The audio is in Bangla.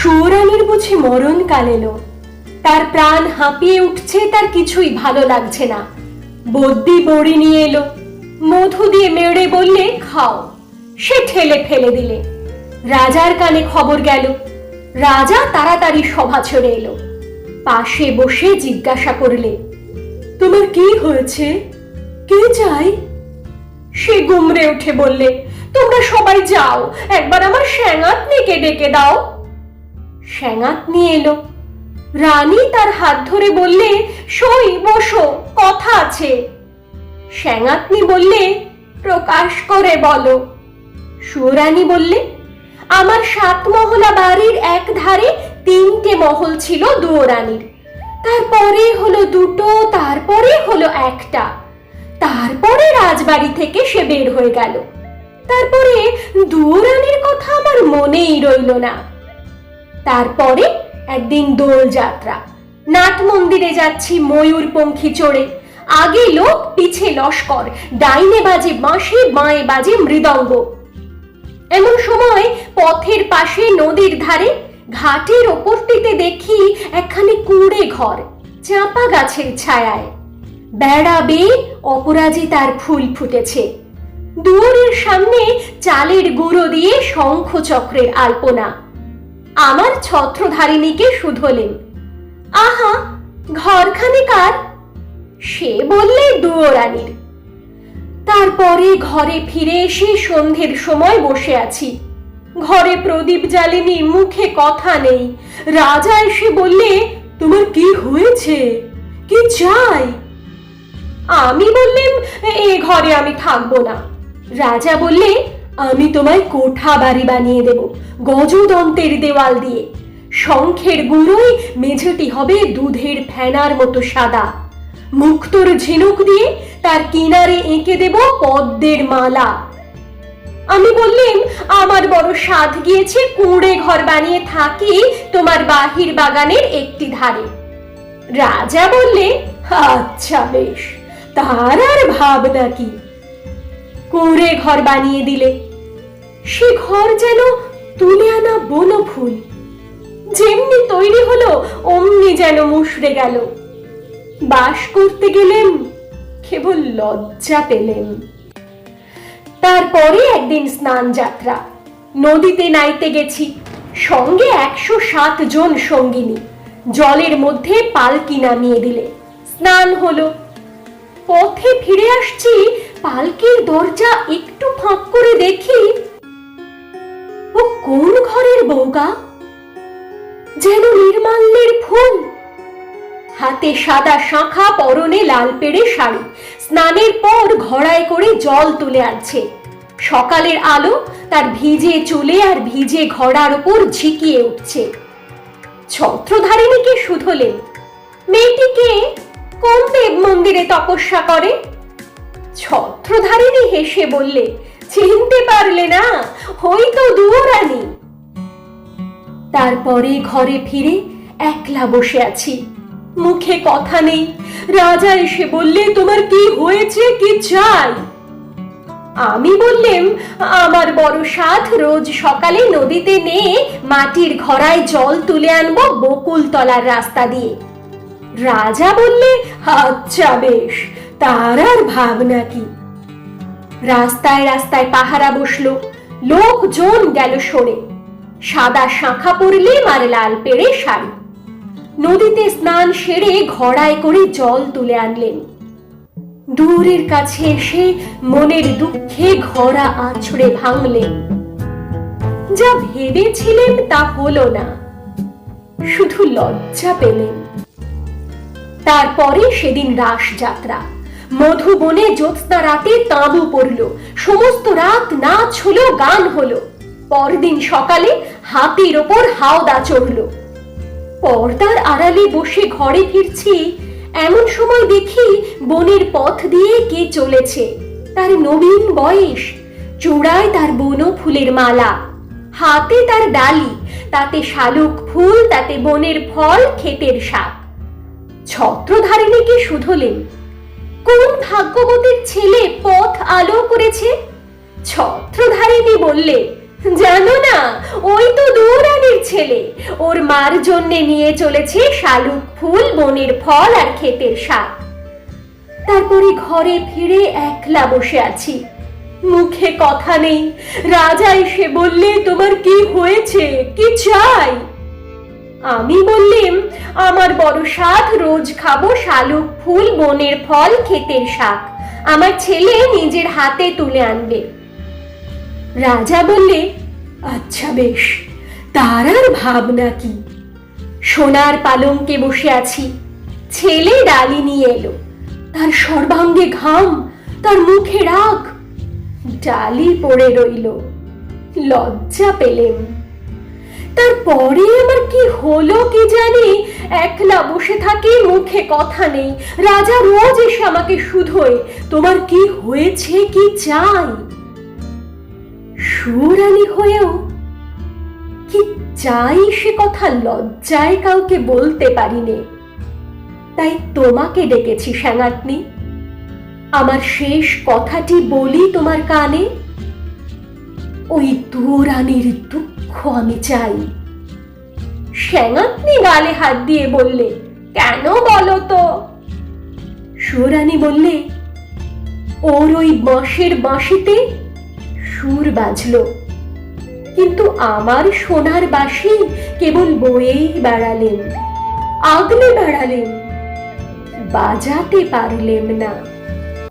সুরানির বুঝি মরণ কাল এলো। তার প্রাণ হাঁপিয়ে উঠছে, তার কিছুই ভালো লাগছে না। বদ্যি বড়ি নিয়ে এলো। মধু দিয়ে মেরে বললে, খাও। সে ঠেলে ফেলে দিলে। রাজার কানে খবর গেল। রাজা তাড়াতাড়ি সভা ছেড়ে এলো। পাশে বসে জিজ্ঞাসা করলে, তোমার কি হয়েছে? কে চাই? সে গুমরে উঠে বললে, তোমরা সবাই যাও, একবার আমার শ্যাঙাতনিকে ডেকে দাও। শ্যাঙাতনি এলো। রানী তার হাত ধরে বললে সই বসো, কথা আছে। শ্যাঙাতনি বললে, প্রকাশ করে বলো। সুরানী বললে, আমার সাত মহলা বাড়ির এক ধারে তিনটে মহল ছিল দুয়োরানীর। তারপরে হলো দুটো, তারপরে হলো একটা। তারপরে রাজবাড়ি থেকে সে বের হয়ে গেল। তারপরে দুয়োরানীর কথা আমার মনেই রইল না। তারপরে একদিন দোল যাত্রা। নাট মন্দিরে যাচ্ছি ময়ূর পঙ্খী চড়ে। আগে লোক পিছে লস্কর, ডাইনে বাজে বাঁশি, বাঁয়ে বাজে মৃদঙ্গ। এমন সময় পথের পাশে নদীর ধারে, ঘাটের ওপরটিতে দেখি একখানি কুঁড়ে ঘর, চাঁপা গাছের ছায়ায়। বেড়া বেয়ে অপরাজিতার ফুল ফুটেছে। দুয়ারের সামনে চালের গুঁড়ো দিয়ে শঙ্খ চক্রের আলপনা। আমার ছত্রধারিণীকে শুধলেন। আহা, ঘরখানে কার? সে বললে দুয়োরানীর। তারপরে ঘরে ফিরে এসে সন্ধ্যের সময় বসে আছি। ঘরে প্রদীপ জ্বালেনি মুখে কথা নেই। রাজা এসে বললে, তোমার কি হয়েছে? কি চাই? আমি বললেন, এ ঘরে আমি থাকব না। রাজা বললে আমি তোমায় কোঠা বাড়ি বানিয়ে দেব গজদন্তের দেওয়াল দিয়ে। শঙ্খের গুঁড়োয় মেঝেটি হবে দুধের ফেনার মতো সাদা। মুক্তর ঝিনুক দিয়ে তার কিনারে এঁকে দেব পদ্মের মালা। আমি বললেন, আমার বড় সাধ গিয়েছে, কুঁড়ে ঘর বানিয়ে থাকি তোমার বাহির বাগানের একটি ধারে। রাজা বললে আচ্ছা বেশ, তার আর ভাবনা কি? কুঁড়ে ঘর বানিয়ে দিলে সে ঘর যেন তুলে আনা বন ফুল যেমনি তৈরি হলো, অমনি যেন মুশড়ে গেল। বাস করতে গেলেন, কেবল লজ্জা পেলেন। তারপরে একদিন স্নান যাত্রা নদীতে নাইতে গেছি, সঙ্গে একশো সাত জন সঙ্গিনী। জলের মধ্যে পালকি নামিয়ে দিলে। স্নান হলো। পথে ফিরে আসছি, পালকির দরজা একটু ফাঁক করে দেখি কোন ঘরের বউগা? যেন নির্মাল্যের ফুল। হাতে সাদা শাঁখা পরনে লাল পেড়ে শাড়ি। স্নানের পর ঘড়ায় করে জল তুলে আনছে। সকালের আলো তার ভিজে চুলে আর ভিজে ঘড়ার উপর ঝিকিয়ে উঠছে। ছত্রধারিণীকে শুধলেন মেয়েটিকে কোন দেব মন্দিরে তপস্যা করে? ছত্রধারিণী হেসে বললে চিনতে পারলে না হই তো দুয়োরানী। তারপরে ঘরে ফিরে একলা বসে আছি। মুখে কথা নেই। রাজা এসে বললে, তোমার কি হয়েছে? কি চাই? আমি বললেম, আমার বড় সাধ রোজ সকালে নদীতে নিয়ে মাটির ঘড়ায় জল তুলে আনব বকুল তলার রাস্তা দিয়ে। রাজা বললে আচ্ছা বেশ, তার আর ভাবনা কি? রাস্তায় রাস্তায় পাহারা বসল। লোকজন গেল সরে। সাদা শাঁখা পরলে আর লাল পেড়ে শাড়ি। নদীতে স্নান সেরে ঘড়ায় করে জল তুলে আনলেন। দূরের কাছে এসে মনের দুঃখে ঘোড়া আছড়ে ভাঙলেন। যা ভেবেছিলেন তা হলো না। শুধু লজ্জা পেলেন। তারপরে সেদিন রাস যাত্রা মধুবনে জ্যোৎস্না রাতে তাঁবু পড়ল। সমস্ত রাত নাচ হলো, গান হলো। পরদিন সকালে হাতির ওপর হাওদা চড়লো। পর্দার আড়ালে বসে ঘরে ফিরছি, এমন সময় দেখি বনের পথ দিয়ে কে চলেছে। তার নবীন বয়স, চূড়ায় তার বন ফুলের মালা। হাতে তার ডালি, তাতে শালুক ফুল, তাতে বনের ফল, ক্ষেতের শাক। ছত্রধারিণীকে শুধলেন কোন ভাগ্যবতীর ছেলে পথ আলো করেছে? ছত্রধারিণী বললে, জানো না, ওই তো দৌড়ানির ছেলে। ওর মার জন্যে নিয়ে চলেছে শালুক ফুল, বনের ফল আর ক্ষেতের শাক। তারপরে ঘরে ফিরে একলা বসে আছি। মুখে কথা নেই। রাজা এসে বললে, তোমার কি হয়েছে? কি চাই? আমি বললাম, আমার বড় সাধ রোজ খাব শালুক ফুল, বনের ফল, ক্ষেতের শাক। আমার ছেলে নিজের হাতে তুলে আনবে। রাজা বললে আচ্ছা বেশ, তার আর ভাবনা কি? সোনার পালঙ্কে বসে আছি, ছেলে ডালি নিয়ে এলো। তার সর্বাঙ্গে ঘাম, তার মুখে রাগ। ডালি পড়ে রইল, লজ্জা পেলেম। তারপরে আমার কি হলো কি জানি? একলা বসে থাকি, মুখে কথা নেই। রাজা রোজ এসে আমাকে শুধোয়। তোমার কি হয়েছে কি চাই? সুরানি হয়েও কি চাই সে কথা লজ্জায় কাউকে বলতে পারিনে। তাই তোমাকে ডেকেছি স্যাঙাতনি আমার শেষ কথাটি বলি তোমার কানে। ওই দু দুরানির দুঃখ আমি চাই। শ্যাঙাতনি গালে হাত দিয়ে বললে, কেন বলো তো? সুরানি বললে, ওর ওই বাঁশের বাঁশিতে সুর বাজলো। কিন্তু আমার সোনার বাঁশি কেবল বয়েই বেড়ালেন, আগলে বেড়ালেন, বাজাতে পারলেম না।